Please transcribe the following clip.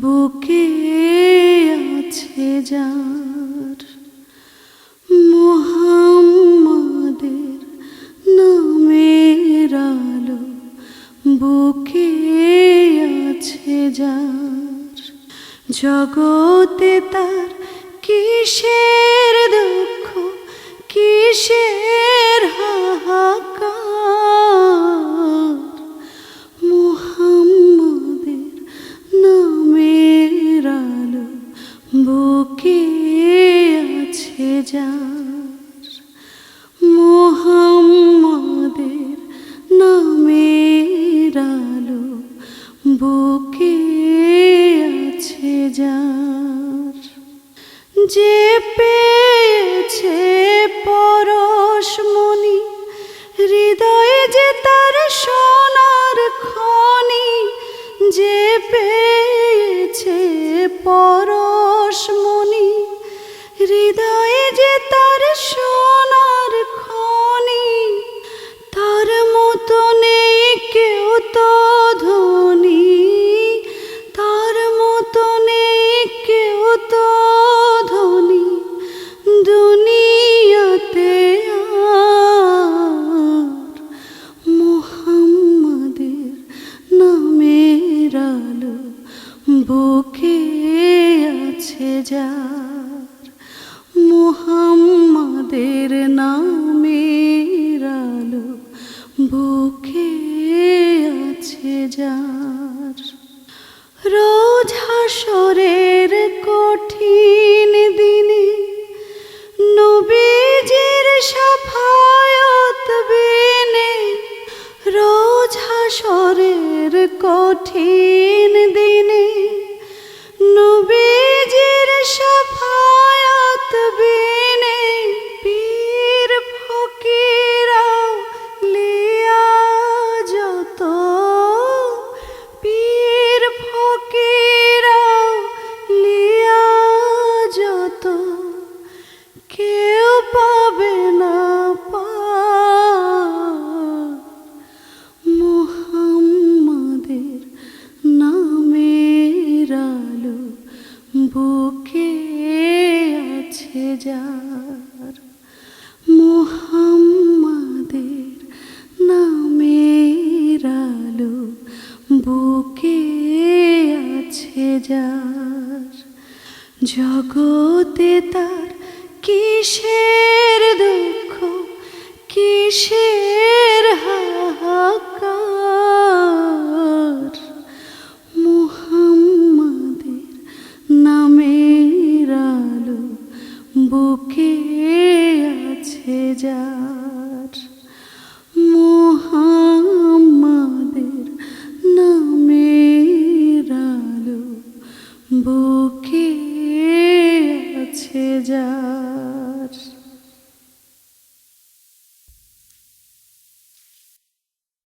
বুকে আছে যার মোহাম্মদের নামের আলো বুকে আছে যার জগতে তার কিসের দুঃখ যার মোহাম্মদের নামের আলো বুকে আছে যার। যে পেয়েছে পরশমণি হৃদয়ে যে তার সোনার খনি, যে পেয়েছে পরশমণি হৃদয়ে তার সোনার খনি, তার মতো নেই কেউ তো ধনী। তার মতো নেই কেউ তো ধনী, দুনিয়াতে মোহাম্মদের নামের আলো বুকে আছে যার মোহাম্মদের নামের আলো বুকে আছে যার। রোজ হাসরের কঠিন দিনে নবীজির সাফায়াত বিনে রোজ হাসরের কঠিন দিনে যার মোহাম্মাদের নামের আলো বুকে আছে যার। জগতে তার কিসের দুঃখ কিসের যার মোহাম্মাদের নামে আলো বুকে আছে যার।